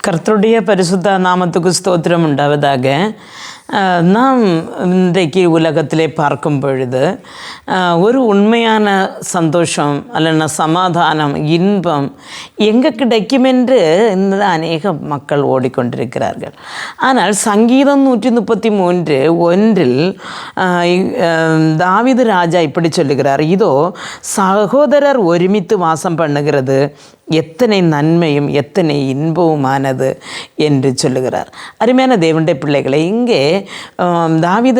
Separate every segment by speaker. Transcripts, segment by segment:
Speaker 1: கர்த்தருடைய பரிசுத்த நாமத்துக்கு ஸ்தோத்திரம் உண்டாவதாக. நாம் இன்றைக்கு உலகத்திலே பார்க்கும் பொழுது ஒரு உண்மையான சந்தோஷம் அல்லைன்னா சமாதானம் இன்பம் எங்கே கிடைக்கும் என்று இந்த அநேக மக்கள் ஓடிக்கொண்டிருக்கிறார்கள். ஆனால் சங்கீதம் நூற்றி முப்பத்தி மூன்று ஒன்றில் அஹ், ராஜா இப்படி சொல்லுகிறார் இதோ சகோதரர் ஒருமித்து வாசம் பண்ணுகிறது எத்தனை நன்மையும் எத்தனை இன்பவுமானது என்று சொல்லுகிறார். அருமையான தேவனுடைய பிள்ளைகளை இங்கே ஆம்,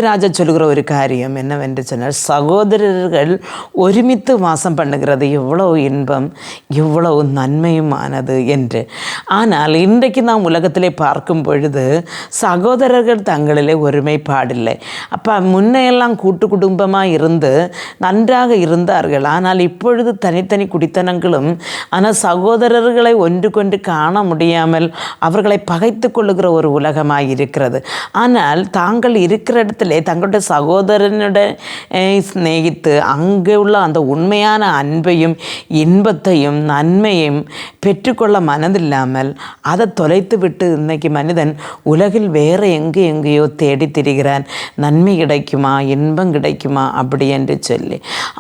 Speaker 1: ராஜா சொல்லுகிற ஒரு காரியம் என்னவென்று சொன்னால் சகோதரர்கள் ஒருமித்து வாசம் பண்ணுகிறது எவ்வளவு இன்பம் எவ்வளவு நன்மையுமானது என்று. ஆனால் இன்றைக்கு நாம் உலகத்திலே பார்க்கும் பொழுது சகோதரர்கள் தங்களிலே ஒருமைப்பாடில்லை. அப்போ முன்னையெல்லாம் கூட்டு குடும்பமாக இருந்து நன்றாக இருந்தார்கள். ஆனால் இப்பொழுது தனித்தனி குடித்தனங்களும் ஆனால் சகோதரர்களை ஒன்று கொண்டு காண முடியாமல் அவர்களை பகைத்து கொள்ளுகிற ஒரு உலகமாக இருக்கிறது. ஆனால் தாங்கள் இருக்கிற இடத்துல தங்களுடைய சகோதரனுடன் சிநேகித்து அங்கே உள்ள அந்த உண்மையான அன்பையும் இன்பத்தையும் நன்மையும் பெற்றுக்கொள்ள மனதில்லாமல் அதை தொலைத்து விட்டு இன்னைக்கு மனிதன் உலகில் வேறு எங்கே எங்கேயோ தேடி திரிகிறான். நன்மை கிடைக்குமா? இன்பம் கிடைக்குமா? அப்படி என்று சொல்லி.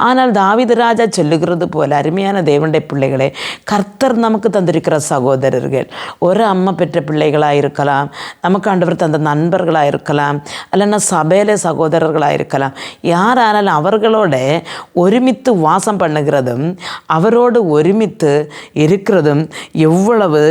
Speaker 1: ஆனால் தாவீது ராஜா சொல்லுகிறது போல அருமையான தேவனுடைய கர்த்த கர்த்தர் நமக்கு தந்திருக்கிற சகோதரர்கள். ஒரு அம்மா பெற்ற பிள்ளைகளாக இருக்கலாம் நமக்கு ஆண்டவர் தந்த நண்பர்களாக இருக்கலாம் இல்லைன்னா சபையில சகோதரர்களாக இருக்கலாம் யாரானாலும் அவர்களோட ஒருமித்து வாசம் பண்ணுகிறதும் அவரோடு ஒருமித்து இருக்கிறதும் எவ்வளவு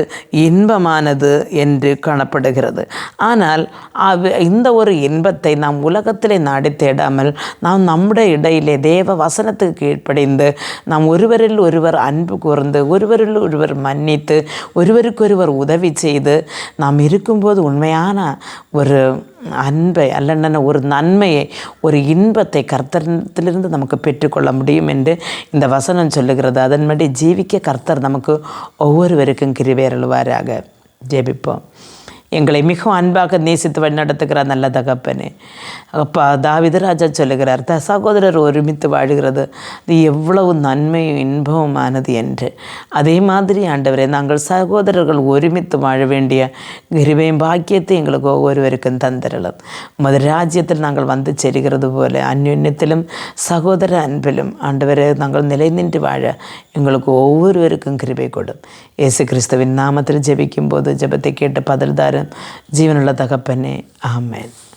Speaker 1: இன்பமானது என்று காணப்படுகிறது. ஆனால் அவ இந்த ஒரு இன்பத்தை நாம் உலகத்திலே நாடி தேடாமல் நாம் நம்முடைய இடையிலே தேவ வசனத்துக்கு கீழ்ப்படைந்து நாம் ஒருவரில் ஒருவர் அன்பு கூர்ந்து ஒருவரில் ஒருவர் மன்னித்து ஒருவருக்கொருவர் உதவி செய்து நாம் இருக்கும்போது உண்மையான ஒரு அன்பை அல்லன்னா ஒரு நன்மையை ஒரு இன்பத்தை கர்த்தரத்திலிருந்து நமக்கு பெற்றுக்கொள்ள முடியும் என்று இந்த வசனம் சொல்லுகிறது. அதன்படி ஜீவிக்க கர்த்தர் நமக்கு ஒவ்வொருவருக்கும் கிருவேறழுவாராக ஜெபிப்போம். எங்களை மிகவும் அன்பாக நேசித்து வழிநடத்துகிற நல்ல தகப்பனே. அப்பா தாவித ராஜா சொல்லுகிறார் த சகோதரர் ஒருமித்து வாழுகிறது. அது எவ்வளவு நன்மையும் இன்பவுமானது என்று. அதே மாதிரி ஆண்டவரே நாங்கள் சகோதரர்கள் ஒருமித்து வாழ வேண்டிய கிருபையும் பாக்கியத்தை எங்களுக்கு ஒவ்வொருவருக்கும் தந்திரலும் மது ராஜ்யத்தில் நாங்கள் வந்து செல்கிறது போல அந்யுன்யத்திலும் சகோதர அன்பிலும் ஆண்டவரே நாங்கள் நிலை நின்று வாழ எங்களுக்கு ஒவ்வொருவருக்கும் கிருபை கொடும். இயேசு கிறிஸ்துவின் நாமத்தில் ஜெபிக்கும் போது ஜெபத்தை கேட்டு பதில் സ്തോത്രം ജീവനുള്ള തകപ്പനെ. ആമേൻ.